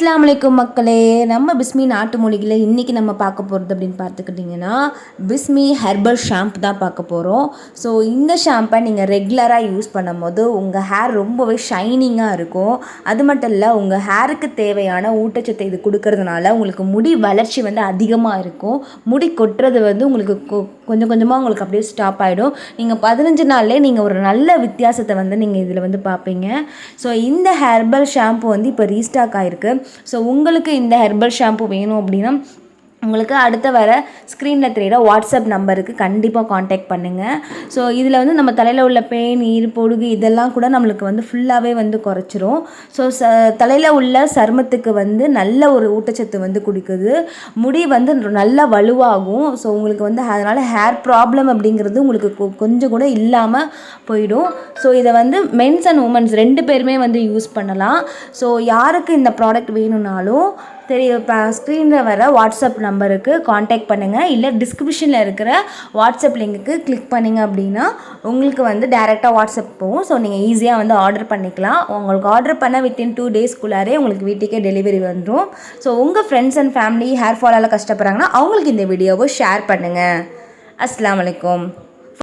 அஸ்லாம் வலைக்கும் மக்களே நம்ம பிஸ்மி நாட்டு மொழிகளில் இன்றைக்கி நம்ம பார்க்க போகிறது அப்படின்னு பார்த்துக்கிட்டிங்கன்னா பிஸ்மி ஹெர்பல் ஷாம்பு தான் பார்க்க போகிறோம் ஸோ இந்த ஷாம்பை நீங்கள் ரெகுலராக யூஸ் பண்ணும்போது உங்கள் ஹேர் ரொம்பவே ஷைனிங்காக இருக்கும். அது மட்டும் இல்லை உங்கள் ஹேருக்கு தேவையான ஊட்டச்சத்தை இது கொடுக்கறதுனால உங்களுக்கு முடி வளர்ச்சி வந்து அதிகமாக இருக்கும். முடி கொட்டுறது வந்து உங்களுக்கு கொ- கொஞ்சம் கொஞ்சமாக உங்களுக்கு அப்படியே ஸ்டாப் ஆகிடும் நீங்கள் பதினஞ்சு நாள்லேயே நீங்கள் ஒரு நல்ல வித்தியாசத்தை வந்து நீங்கள் இதில் வந்து பார்ப்பீங்க. ஸோ இந்த ஹெர்பல் ஷாம்பு வந்து இப்போ ரீஸ்டாக் ஆகிருக்கு ஸோ உங்களுக்கு இந்த ஹெர்பல் ஷாம்பு வேணும் அப்படின்னா உங்களுக்கு அடுத்த வர ஸ்க்ரீனில் தெரியிற வாட்ஸ்அப் நம்பருக்கு கண்டிப்பாக காண்டாக்ட் பண்ணுங்கள் ஸோ இதில் வந்து நம்ம தலையில் உள்ள பேன் ஈர் பொடுகு இதெல்லாம் கூட நம்மளுக்கு வந்து ஃபுல்லாகவே வந்து குறைச்சிரும். ஸோ ச தலையில் உள்ள சருமத்துக்கு வந்து நல்ல ஒரு ஊட்டச்சத்து வந்து கொடுக்குது. முடி வந்து நல்லா வலுவாகும். ஸோ உங்களுக்கு வந்து அதனால் ஹேர் ப்ராப்ளம் அப்படிங்கிறது உங்களுக்கு கொஞ்சம் கூட இல்லாமல் போயிடும். ஸோ இதை வந்து மென்ஸ் அண்ட் உமன்ஸ் ரெண்டு பேருமே வந்து யூஸ் பண்ணலாம். ஸோ யாருக்கு இந்த ப்ராடக்ட் வேணும்னாலும் தெரிய இப்போ ஸ்க்ரீனில் வர வாட்ஸ்அப் நம்பருக்கு காண்டாக்ட் பண்ணுங்கள் இல்லை டிஸ்கிரிப்ஷனில் இருக்கிற வாட்ஸ்அப் லிங்க்குக்கு கிளிக் பண்ணிங்க அப்படின்னா உங்களுக்கு வந்து டேரெக்டாக வாட்ஸ்அப் போகும். ஸோ நீங்கள் ஈஸியாக வந்து ஆர்டர் பண்ணிக்கலாம். உங்களுக்கு ஆர்டர் பண்ண வித்தின் டூ டேஸ்க்குள்ளாரே உங்களுக்கு வீட்டுக்கே டெலிவரி வந்துடும் ஸோ உங்கள் ஃப்ரெண்ட்ஸ் அண்ட் ஃபேமிலி ஹேர் ஃபாலால் கஷ்டப்படுறாங்கன்னா அவங்களுக்கு இந்த வீடியோவை ஷேர் பண்ணுங்கள் அஸ்லாம் வலைக்கம்